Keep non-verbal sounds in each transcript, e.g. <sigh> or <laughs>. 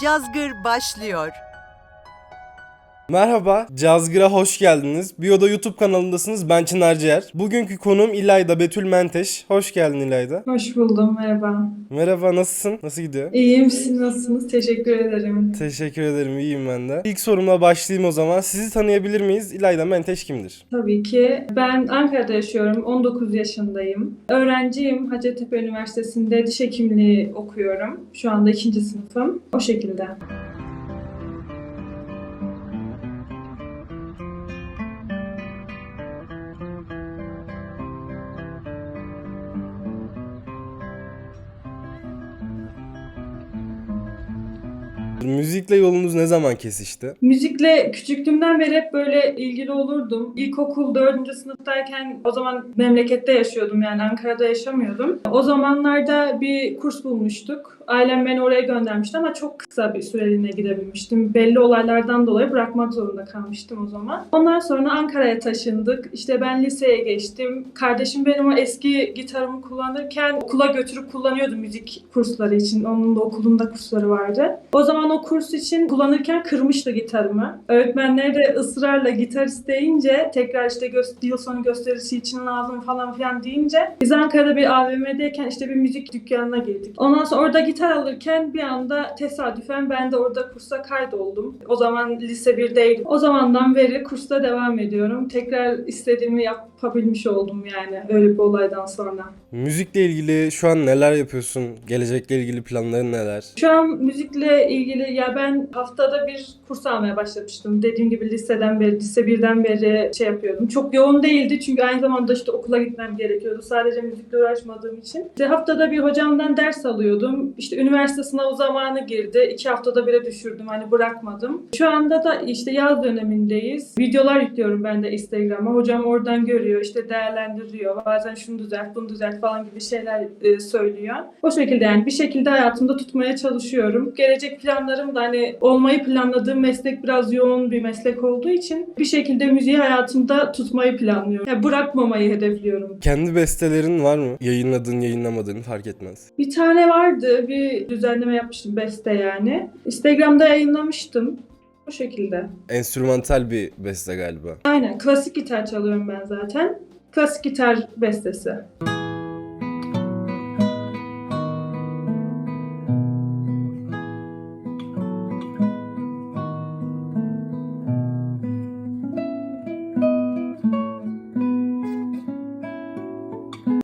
Cazgır başlıyor. Merhaba, Cazgır'a hoş geldiniz. Biyoda YouTube kanalındasınız. Ben Çınar Ciğer. Bugünkü konuğum İlayda Betül Menteş. Hoş geldin İlayda. Hoş buldum, merhaba. Merhaba, nasılsın? Nasıl gidiyor? İyiyim, siz nasılsınız? Teşekkür ederim. Teşekkür ederim, iyiyim ben de. İlk sorumla başlayayım o zaman. Sizi tanıyabilir miyiz? İlayda Menteş kimdir? Tabii ki. Ben Ankara'da yaşıyorum, 19 yaşındayım. Öğrenciyim, Hacettepe Üniversitesi'nde diş hekimliği okuyorum. Şu anda ikinci sınıfım. O şekilde. Müzikle yolunuz ne zaman kesişti? Müzikle küçüklüğümden beri hep böyle ilgili olurdum. İlkokul 4. sınıftayken o zaman memlekette yaşıyordum yani Ankara'da yaşamıyordum. O zamanlarda bir kurs bulmuştuk. Ailem beni oraya göndermişti ama çok kısa bir süreliğine gidebilmiştim. Belli olaylardan dolayı bırakmak zorunda kalmıştım o zaman. Ondan sonra Ankara'ya taşındık. İşte ben liseye geçtim. Kardeşim benim o eski gitarımı kullanırken okula götürüp kullanıyordu müzik kursları için. Onun da okulunda kursları vardı. O zaman o kurs için kullanırken kırmıştı gitarımı. Öğretmenleri de ısrarla gitar isteyince tekrar işte gö- yıl sonu gösterisi için lazım falan filan deyince biz Ankara'da bir AVM'deyken işte bir müzik dükkanına girdik. Ondan sonra orada gitar alırken bir anda tesadüfen ben de orada kursa kaydoldum. O zaman lise 1'deydim. O zamandan beri kursta devam ediyorum. Tekrar istediğimi yapabilmiş oldum yani öyle bir olaydan sonra. Müzikle ilgili şu an neler yapıyorsun? Gelecekle ilgili planların neler? Şu an müzikle ilgili ya ben haftada bir kurs almaya başlamıştım. Dediğim gibi liseden beri, lise birden beri şey yapıyordum. Çok yoğun değildi çünkü aynı zamanda işte okula gitmem gerekiyordu. Sadece müzikle uğraşmadığım için. İşte haftada bir hocamdan ders alıyordum. İşte üniversite sınavı zamanı girdi. İki haftada bire düşürdüm. Hani bırakmadım. Şu anda da işte yaz dönemindeyiz. Videolar yüklüyorum ben de Instagram'a. Hocam oradan görüyor, işte değerlendiriyor. Bazen şunu düzelt, bunu düzelt falan gibi şeyler e, söylüyor. O şekilde yani bir şekilde hayatımda tutmaya çalışıyorum. Gelecek planlarım da hani olmayı planladığım meslek biraz yoğun bir meslek olduğu için bir şekilde müziği hayatımda tutmayı planlıyorum. Yani bırakmamayı hedefliyorum. Kendi bestelerin var mı? Yayınladığın, yayınlamadığın fark etmez. Bir tane vardı, bir düzenleme yapmıştım beste yani. Instagram'da yayınlamıştım. O şekilde. Enstrümantal bir beste galiba. Aynen, klasik gitar çalıyorum ben zaten. Klasik gitar bestesi.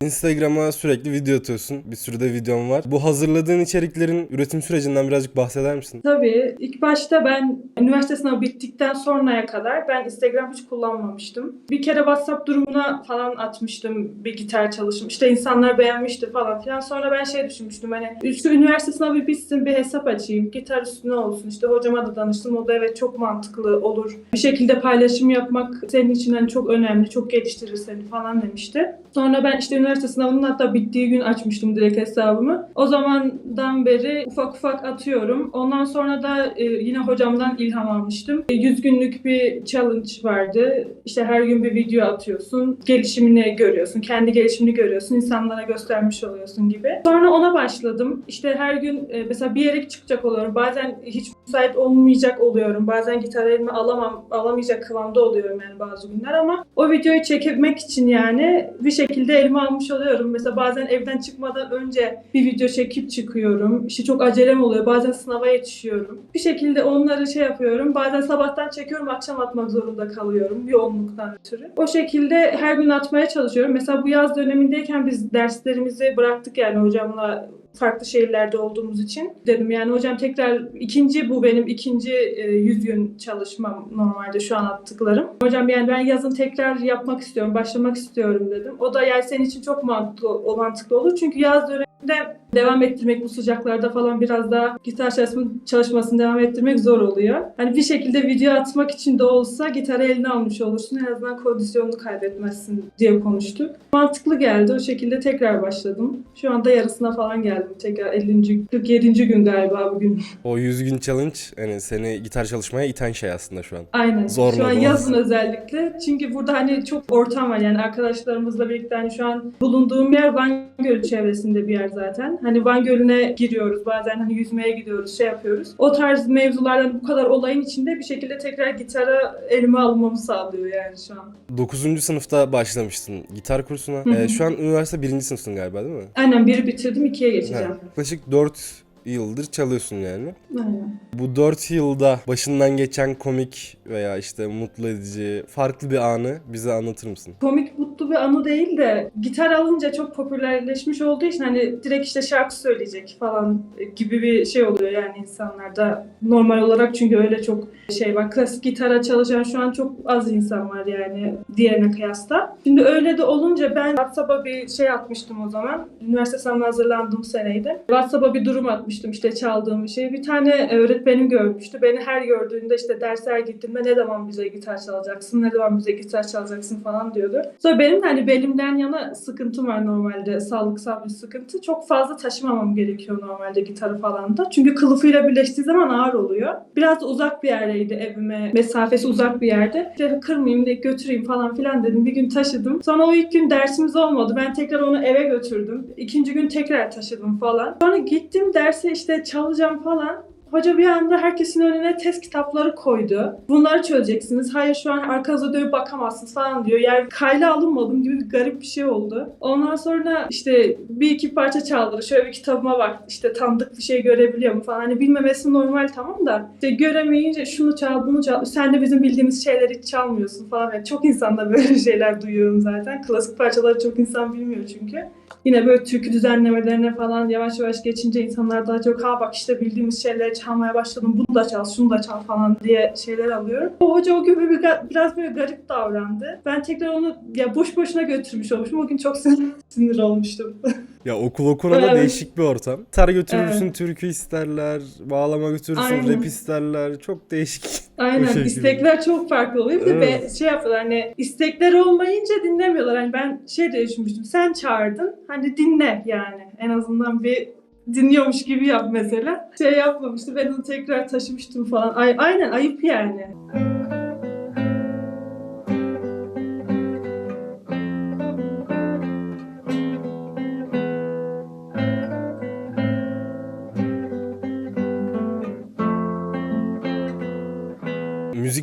Instagram'a sürekli video atıyorsun. Bir sürü de videon var. Bu hazırladığın içeriklerin üretim sürecinden birazcık bahseder misin? Tabii. İlk başta ben üniversite sınavı bittikten sonraya kadar ben Instagram hiç kullanmamıştım. Bir kere WhatsApp durumuna falan atmıştım bir gitar çalışım. İşte insanlar beğenmişti falan filan. Sonra ben şey düşünmüştüm hani şu üniversite sınavı bitsin bir hesap açayım. Gitar üstüne olsun. İşte hocama da danıştım. O da evet çok mantıklı olur. Bir şekilde paylaşım yapmak senin için hani çok önemli. Çok geliştirir seni falan demişti. Sonra ben işte üniversite sınavının hatta bittiği gün açmıştım direkt hesabımı. O zamandan beri ufak ufak atıyorum. Ondan sonra da e, yine hocamdan ilham almıştım. E, 100 günlük bir challenge vardı. İşte her gün bir video atıyorsun. Gelişimini görüyorsun. Kendi gelişimini görüyorsun. insanlara göstermiş oluyorsun gibi. Sonra ona başladım. İşte her gün e, mesela bir yere çıkacak oluyorum. Bazen hiç müsait olmayacak oluyorum. Bazen gitar elime alamam, alamayacak kıvamda oluyorum yani bazı günler ama o videoyu çekmek için yani bir şekilde elime almış oluyorum. Mesela bazen evden çıkmadan önce bir video çekip çıkıyorum. İşte çok acelem oluyor. Bazen sınava yetişiyorum. Bir şekilde onları şey yapıyorum. Bazen sabahtan çekiyorum, akşam atmak zorunda kalıyorum yoğunluktan ötürü. O şekilde her gün atmaya çalışıyorum. Mesela bu yaz dönemindeyken biz derslerimizi bıraktık yani hocamla farklı şehirlerde olduğumuz için dedim yani hocam tekrar ikinci bu benim ikinci e, 100 gün çalışmam normalde şu an attıklarım. Hocam yani ben yazın tekrar yapmak istiyorum, başlamak istiyorum dedim. O da yani senin için çok mantıklı, o mantıklı olur. Çünkü yaz döneminde devam ettirmek bu sıcaklarda falan biraz daha gitar çalışma, çalışmasını devam ettirmek zor oluyor. Hani bir şekilde video atmak için de olsa gitarı eline almış olursun. En azından kondisyonunu kaybetmezsin diye konuştuk. Mantıklı geldi. O şekilde tekrar başladım. Şu anda yarısına falan geldim geldim tekrar 50. 47. gün galiba bugün. O 100 gün challenge hani seni gitar çalışmaya iten şey aslında şu an. Aynen. Zorladı Şu an yazın özellikle. Çünkü burada hani çok ortam var yani arkadaşlarımızla birlikte hani şu an bulunduğum yer Van Gölü çevresinde bir yer zaten. Hani Van Gölü'ne giriyoruz bazen hani yüzmeye gidiyoruz şey yapıyoruz. O tarz mevzulardan bu kadar olayın içinde bir şekilde tekrar gitara elime almamı sağlıyor yani şu an. 9. sınıfta başlamıştın gitar kursuna. Hı hı. Ee, şu an üniversite 1. sınıfsın galiba değil mi? Aynen biri bitirdim ikiye geçeceğim. Ha, Yaklaşık 4 yıldır çalıyorsun yani. Aynen. Bu 4 yılda başından geçen komik veya işte mutlu edici farklı bir anı bize anlatır mısın? komik mutlu bir anı değil de gitar alınca çok popülerleşmiş olduğu için hani direkt işte şarkı söyleyecek falan gibi bir şey oluyor yani insanlarda normal olarak çünkü öyle çok şey var. Klasik gitara çalışan şu an çok az insan var yani diğerine kıyasla. Şimdi öyle de olunca ben WhatsApp'a bir şey atmıştım o zaman. Üniversite sınavına hazırlandığım seneydi. WhatsApp'a bir durum atmıştım işte çaldığım bir şey. Bir tane öğretmenim görmüştü. Beni her gördüğünde işte derse gittiğimde ne zaman bize gitar çalacaksın, ne zaman bize gitar çalacaksın falan diyordu. Sonra benim de hani belimden yana sıkıntım var normalde. Sağlıksal bir sıkıntı. Çok fazla taşımamam gerekiyor normalde gitarı falan da. Çünkü kılıfıyla birleştiği zaman ağır oluyor. Biraz da uzak bir yerdeydi evime. Mesafesi uzak bir yerde. İşte kırmayayım diye götüreyim falan filan dedim. Bir gün taşıdım. Sonra o ilk gün dersimiz olmadı. Ben tekrar onu eve götürdüm. İkinci gün tekrar taşıdım falan. Sonra gittim derse işte çalacağım falan. Hoca bir anda herkesin önüne test kitapları koydu. Bunları çözeceksiniz. Hayır şu an arkanıza dönüp bakamazsınız falan diyor. Yani kayla alınmadım gibi bir garip bir şey oldu. Ondan sonra işte bir iki parça çaldırdı. Şöyle bir kitabıma bak. İşte tanıdık bir şey görebiliyor mu falan. Hani bilmemesi normal tamam da. İşte göremeyince şunu çal bunu çal. Sen de bizim bildiğimiz şeyleri hiç çalmıyorsun falan. Yani çok insanda böyle <laughs> şeyler duyuyorum zaten. Klasik parçaları çok insan bilmiyor çünkü. Yine böyle türkü düzenlemelerine falan yavaş yavaş geçince insanlar daha çok ha bak işte bildiğimiz şeyleri çalmaya başladım bunu da çal şunu da çal falan diye şeyler alıyorum. O hoca o gün böyle bir- biraz böyle garip davrandı. Ben tekrar onu ya boş boşuna götürmüş olmuşum. O gün çok sinir, sinir olmuştum. Ya okul okuna da Evet. değişik bir ortam. Gitar götürürsün, türkü isterler, bağlama götürürsün, Aynen. rap isterler. Çok değişik. <laughs> Aynen şekilde. istekler çok farklı oluyor. Bir de Evet. be- şey yapıyorlar hani istekler olmayınca dinlemiyorlar. Hani ben şey de düşünmüştüm. Sen çağırdın hani dinle yani. En azından bir dinliyormuş gibi yap mesela. Şey yapmamıştı. Ben onu tekrar taşımıştım falan. Ay, aynen ayıp yani. Müzik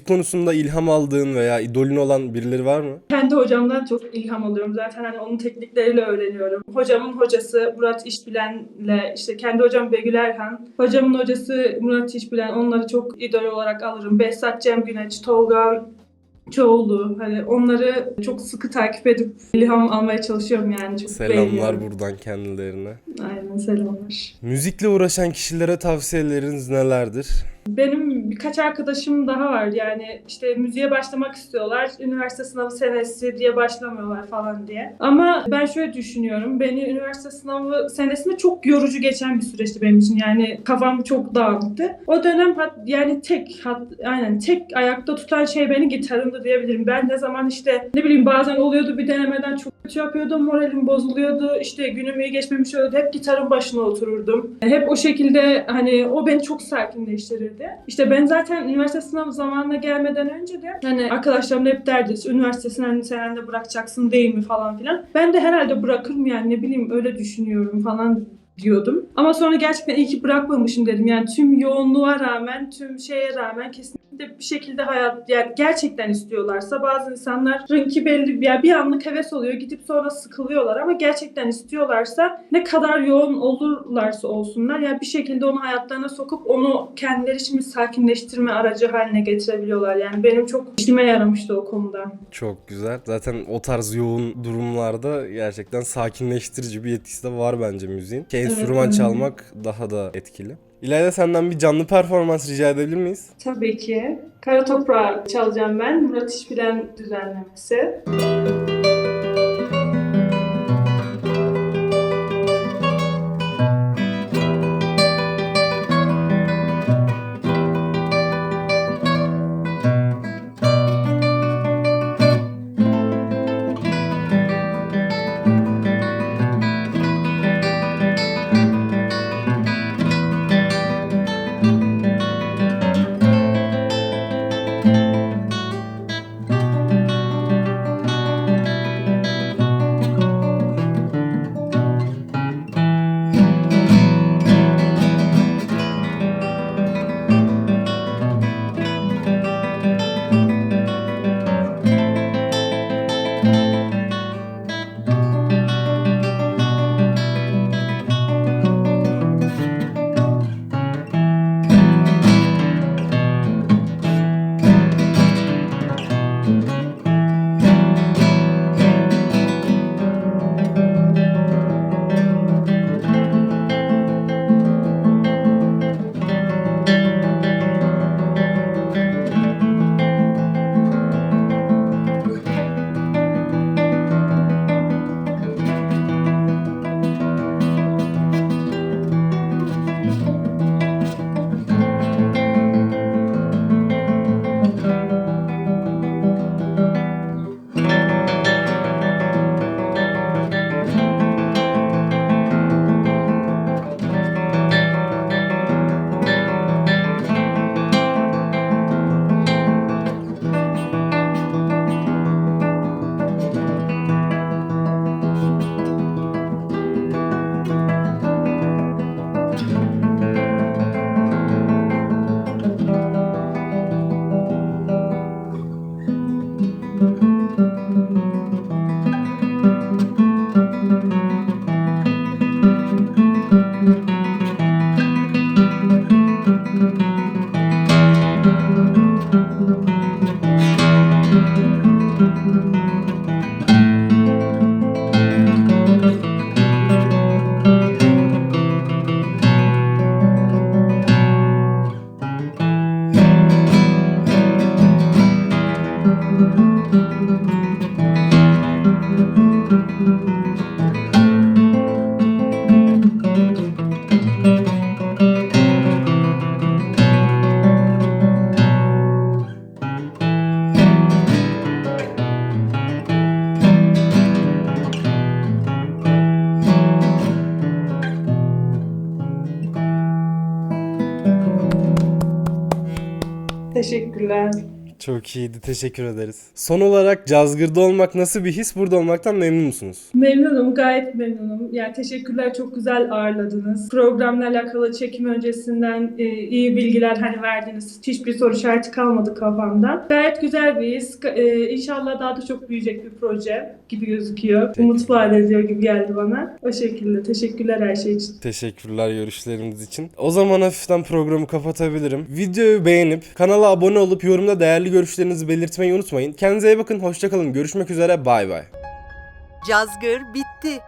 konusunda ilham aldığın veya idolün olan birileri var mı? Kendi hocamdan çok ilham alıyorum. Zaten hani onun teknikleriyle öğreniyorum. Hocamın hocası Murat İşbilen'le işte kendi hocam Begül Erhan. Hocamın hocası Murat İşbilen. Onları çok idol olarak alırım. Behzat Cem Güneş, Tolga Çoğulu. Hani onları çok sıkı takip edip ilham almaya çalışıyorum yani. Çok Selamlar beğeniyorum. buradan kendilerine. Aynen selamlar. Müzikle uğraşan kişilere tavsiyeleriniz nelerdir? Benim birkaç arkadaşım daha var yani işte müziğe başlamak istiyorlar. Üniversite sınavı senesi diye başlamıyorlar falan diye. Ama ben şöyle düşünüyorum. Beni üniversite sınavı senesinde çok yorucu geçen bir süreçti benim için. Yani kafam çok dağınıktı. O dönem hat, yani tek hat, aynen tek ayakta tutan şey beni gitarımdı diyebilirim. Ben ne zaman işte ne bileyim bazen oluyordu bir denemeden çok kötü yapıyordum. Moralim bozuluyordu. İşte günüm iyi geçmemiş oluyordu. Hep gitarın başına otururdum. Hep o şekilde hani o beni çok sakinleştirirdi. İşte ben zaten üniversite sınavı zamanına gelmeden önce de hani arkadaşlarım da hep derdi üniversitesini hani sen de bırakacaksın değil mi falan filan. Ben de herhalde bırakırım yani ne bileyim öyle düşünüyorum falan diyordum. Ama sonra gerçekten iyi ki bırakmamışım dedim. Yani tüm yoğunluğa rağmen, tüm şeye rağmen kesinlikle bir şekilde hayat yani gerçekten istiyorlarsa bazı insanların ki belli yani bir anlık heves oluyor gidip sonra sıkılıyorlar ama gerçekten istiyorlarsa ne kadar yoğun olurlarsa olsunlar yani bir şekilde onu hayatlarına sokup onu kendileri için bir sakinleştirme aracı haline getirebiliyorlar. Yani benim çok işime yaramıştı o konuda. Çok güzel. Zaten o tarz yoğun durumlarda gerçekten sakinleştirici bir etkisi de var bence müziğin. Ki enstrüman evet. çalmak daha da etkili. İlayda senden bir canlı performans rica edebilir miyiz? Tabii ki. Kara Toprağı çalacağım ben. Murat İşbilen düzenlemesi. Teşekkürler. Çok iyiydi. Teşekkür ederiz. Son olarak Cazgır'da olmak nasıl bir his? Burada olmaktan memnun musunuz? Memnunum, gayet memnunum. Yani teşekkürler, çok güzel ağırladınız. Programla alakalı çekim öncesinden e, iyi bilgiler hani verdiniz. Hiçbir soru işareti kalmadı kafamda. Gayet güzel bir his. E, inşallah daha da çok büyüyecek bir proje gibi gözüküyor. Umut vaat ediyor gibi geldi bana. O şekilde. Teşekkürler her şey için. Teşekkürler görüşleriniz için. O zaman hafiften programı kapatabilirim. Videoyu beğenip kanala abone olup yorumda değerli görüşlerinizi belirtmeyi unutmayın. Kendinize iyi bakın. Hoşçakalın. Görüşmek üzere. Bay bay. Cazgır bitti.